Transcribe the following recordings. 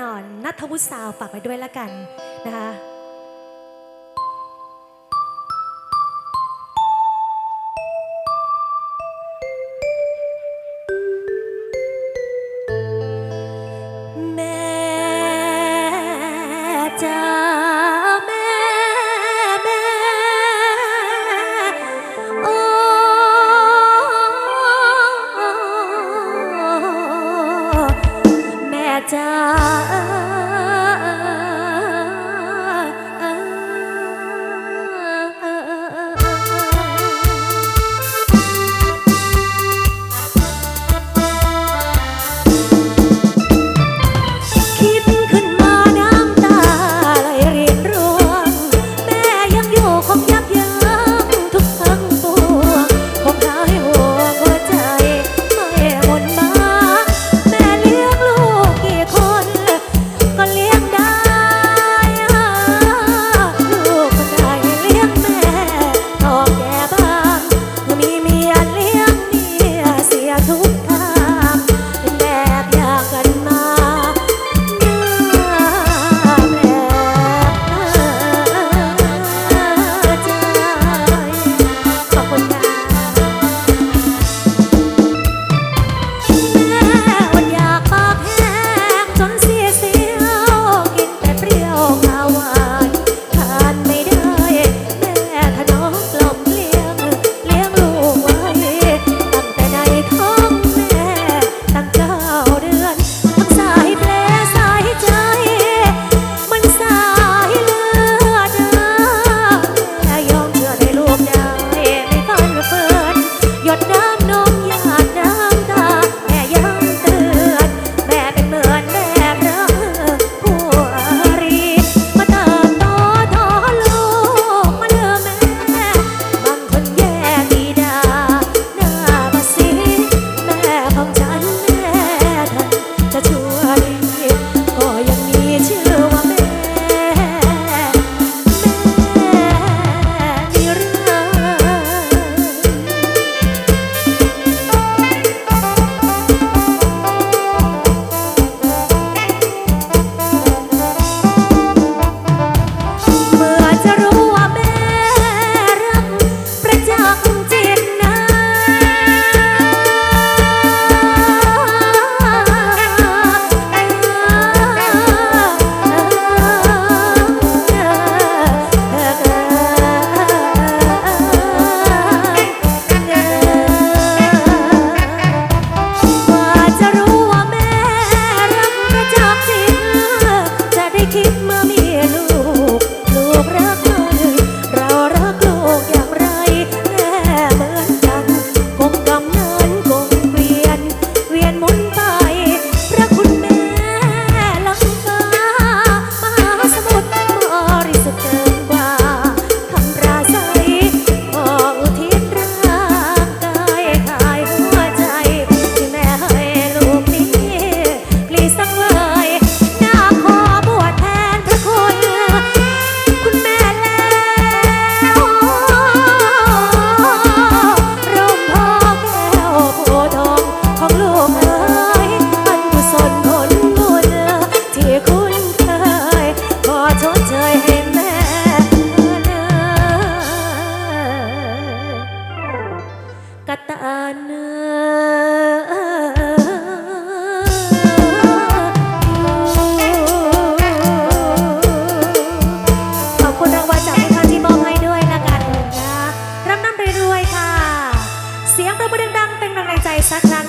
นอนนัทวุฒิสาวฝากไว้ด้วยละกันนะคะ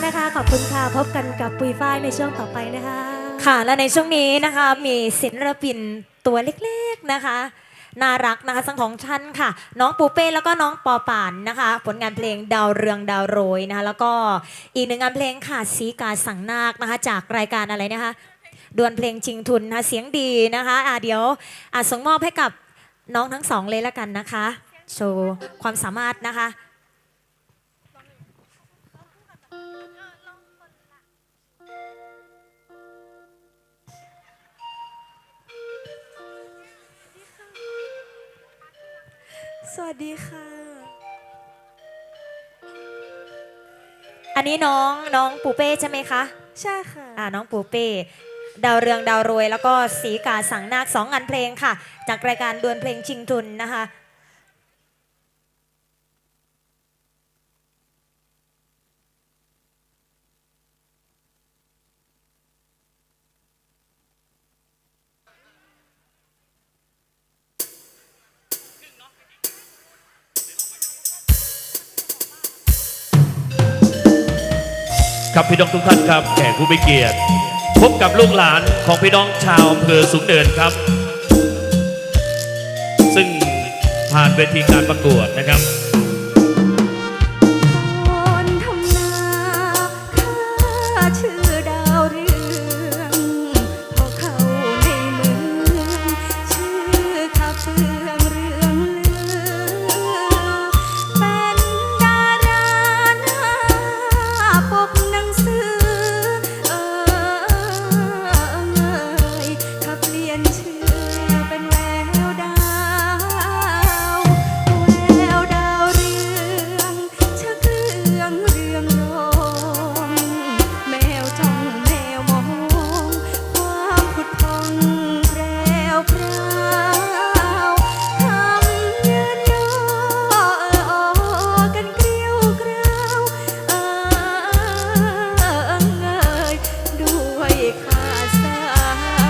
นะคะ ขอบคุณค่ะ พบกันกับปุยฝ้ายในช่วงต่อไปนะคะ ค่ะและในช่วงนี้นะคะมีศิลปินตัวเล็กๆนะคะ น่ารักนะคะทั้งของชั้นค่ะ น้องปูเป้แล้วก็น้องปอป่านนะคะ ผลงานเพลงดาวเรืองดาวโรยนะคะแล้วก็อีกหนึ่งงานเพลงค่ะสีกาสังนาคนะคะ จากรายการอะไรนะคะดวลเพลงชิงทุนนะคะเสียงดีนะคะอะเดี๋ยวอะส่งมอบให้กับน้องทั้งสองเลยละกันนะคะ โชว์ความสามารถนะคะ สวัสดีค่ะ อันนี้น้องน้องปูเป้ใช่ไหมคะ ใช่ค่ะอ่าน้องปูเป้ ดาวเรืองดาวรวย แล้วก็สีกาสังนาคสองงานเพลงค่ะ จากรายการดวลเพลงชิงทุนนะคะ ครับพี่น้องทุกท่านครับแขกผู้มีเกียรติพบกับลูกหลานของพี่น้องชาวอำเภอสูงเนินครับ ซึ่งผ่านเวทีการประกวดนะครับ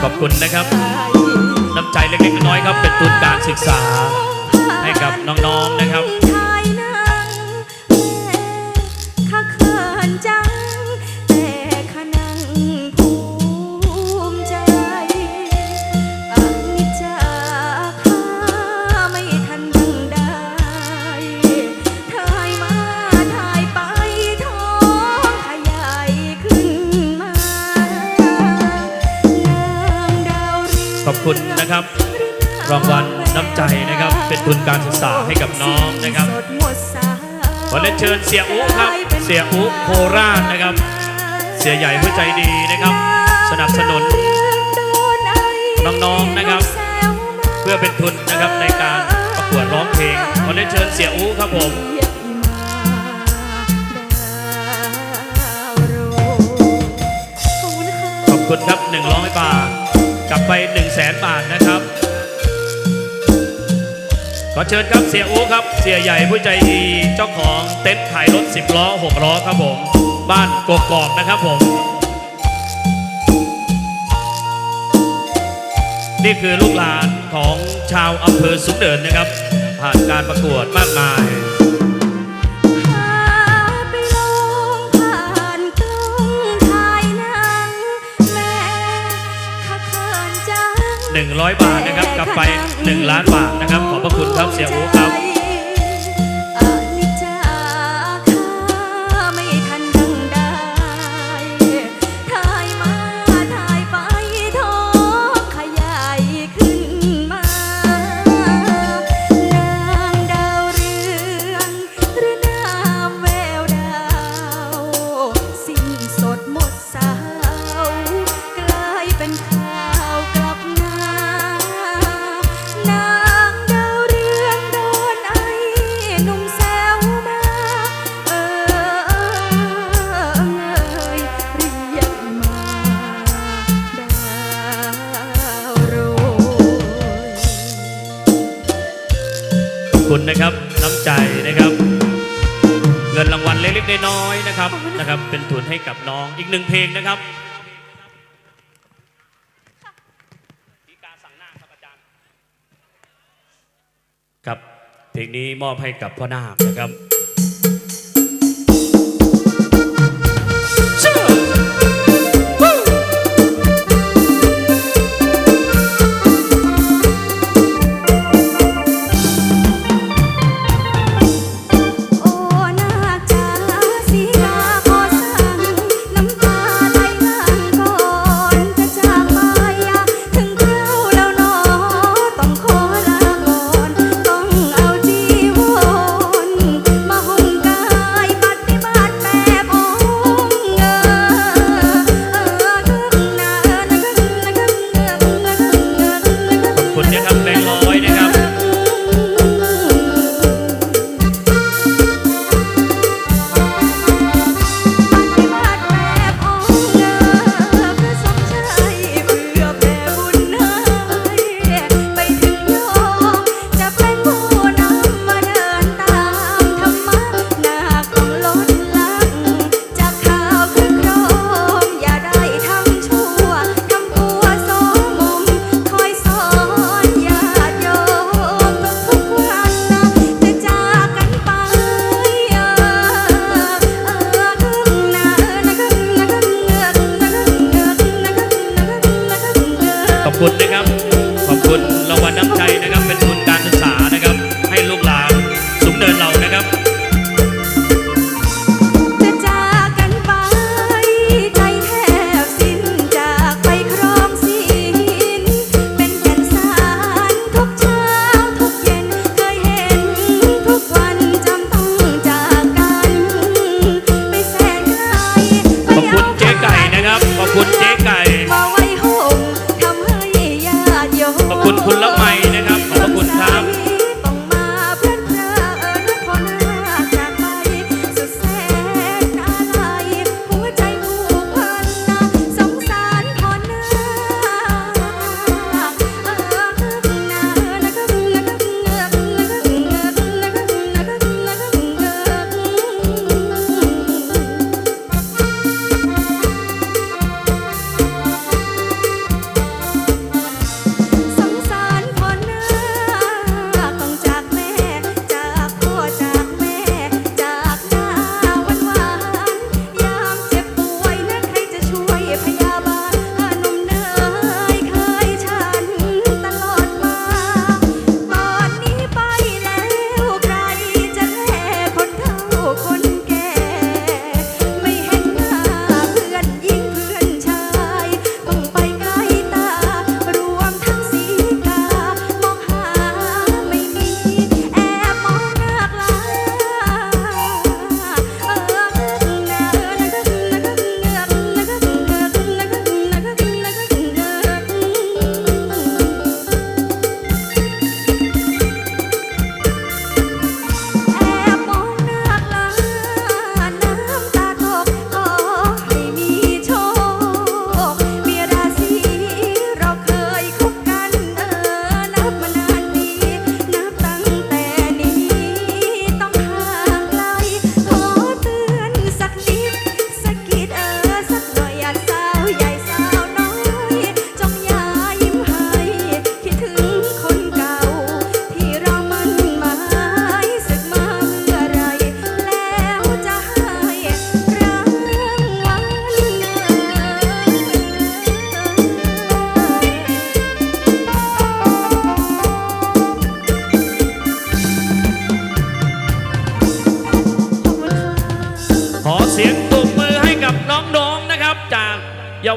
ขอบคุณนะครับ น้ำใจเล็กๆน้อยๆครับ เป็นทุนการศึกษาให้กับน้องๆนะครับ คุณนะครับ รางวัลน้ำใจนะครับ เป็นทุนการศึกษาให้กับน้องนะครับขอเรียนเชิญเสียอุครับ เสียอุโคราชนะครับ เสียใหญ่ผู้ใจดีนะครับ สนับสนุนน้องๆนะครับ เพื่อเป็นทุนนะครับในการประกวดร้องเพลงขอเรียนเชิญเสียอุครับผมขอบคุณครับ100บาท กลับไป1 0 0 0 0แสนบาทนะครับ ขอเชิญครับเสียอูครับ เสียใหญ่ผู้ใจดีเจ้าของเต็นท์ขายรถ 10 ล้อ 6 ล้อครับผม บ้านกกอกนะครับผม นี่คือลูกหลานของชาวอำเภอสุขเดินนะครับ ผ่านการประกวดมากมาย 100 บาทนะครับกลับไป 1 ล้านบาทนะครับ ขอบพระคุณครับเสียอูครับ คุณนะครับน้ำใจนะครับ เงินรางวัลเล็กๆน้อยๆนะครับนะครับ เป็นทุนให้กับน้องอีกหนึ่งเพลงนะครับครับเพลงนี้มอบให้กับพ่อนาคนะครับอบ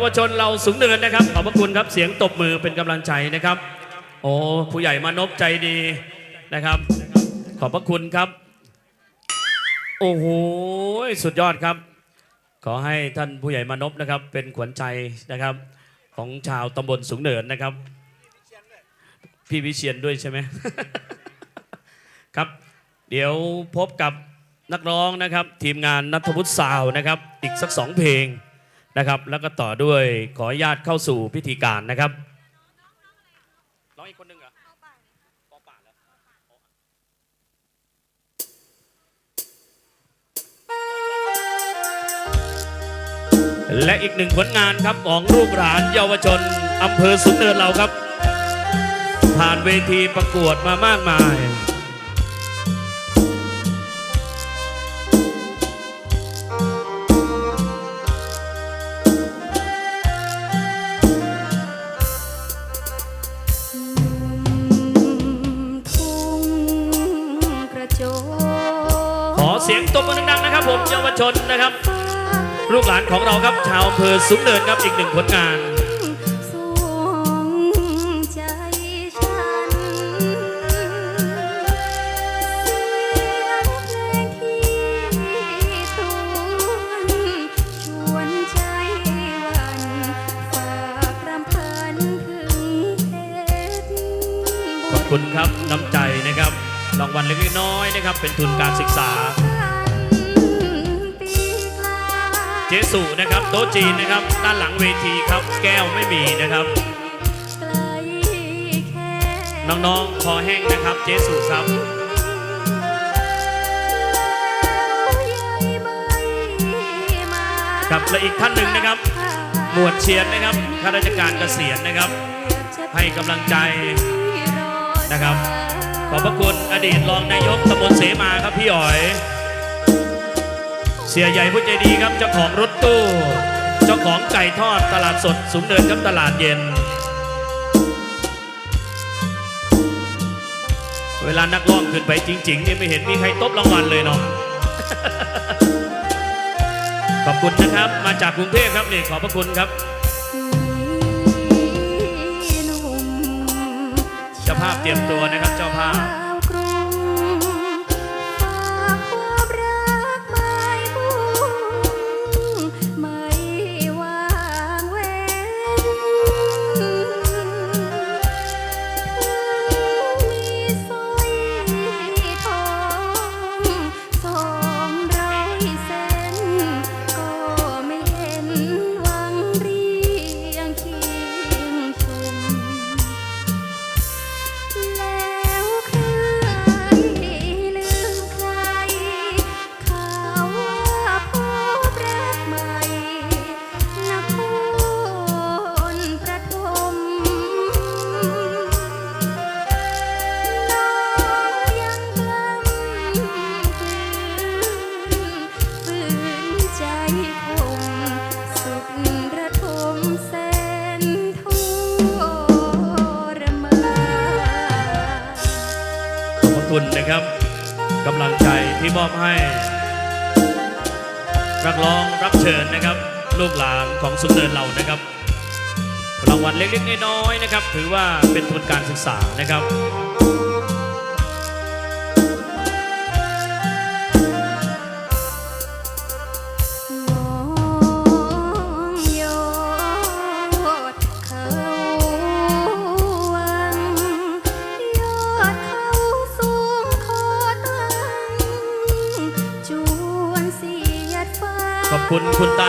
วชนเราสูงเนินนะครับ ขอบพระคุณครับเสียงตบมือเป็นกำลังใจนะครับ โอ้ผู้ใหญ่มานพใจดีนะครับ ขอบพระคุณครับ โอ้โหสุดยอดครับ ขอให้ท่านผู้ใหญ่มานพนะครับ เป็นขวัญใจนะครับ ของชาวตำบลสูงเนินนะครับ พี่วิเชียนด้วยใช่ไหมครับ เดี๋ยวพบกับนักร้องนะครับ ทีมงานนัทวุฒิสาวนะครับ อีกสักสองเพลง นะครับ แล้วก็ต่อด้วยขออนุญาตเข้าสู่พิธีการนะครับร้องอีกคนหนึ่งเหรอปอป่าเหรอและอีกหนึ่งผลงานครับของลูกหลานเยาวชนอำเภอสุนเนินเราครับ ผ่านเวทีประกวดมามากมาย นนะครับ ลูกหลานของเราครับชาวอำเภอสุนเนินครับอีกหนึ่งผลงานสวงใจฉันเสียงเพลงที่ทวนชวนใจหวันฝากรำพันถึงเพชรขอบคุณครับน้ำใจนะครับรางวัลเล็กๆน้อยๆนะครับ เป็นทุนการศึกษา เจสุนะครับ โต๊ะจีนนะครับ ด้านหลังเวทีครับ แก้วไม่มีนะครับ น้องๆคอแห้งนะครับ เจสุครับครับและอีกท่านหนึ่งนะครับ หมวดเชียนนะครับข้าราชการเกษียณนะครับ ให้กำลังใจนะครับ ขอบพระคุณอดีตรองนายกตำบลเสมาครับพี่อ๋อย เสียใหญ่ผู้ใจดีครับเจ้าของรถตู้ เจ้าของไก่ทอดตลาดสดสูงเนินครับตลาดเย็น เวลานักร้องขึ้นไปจริงๆเนี่ยไม่เห็นมีใครตบรางวัลเลยเนาะขอบคุณนะครับ มาจากกรุงเทพครับนี่ขอบพระคุณครับเจ้าภาพเตรียมตัวนะครับเจ้าภาพ เล็กๆน้อยๆนะครับ ถือว่าเป็นทุนการศึกษานะครับมองยอดเขาวังยอดเขาสูงคอตั้งจวนเสียดฟ้าขอบคุณคุณตา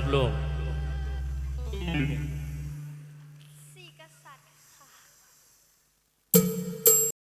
ครับลูก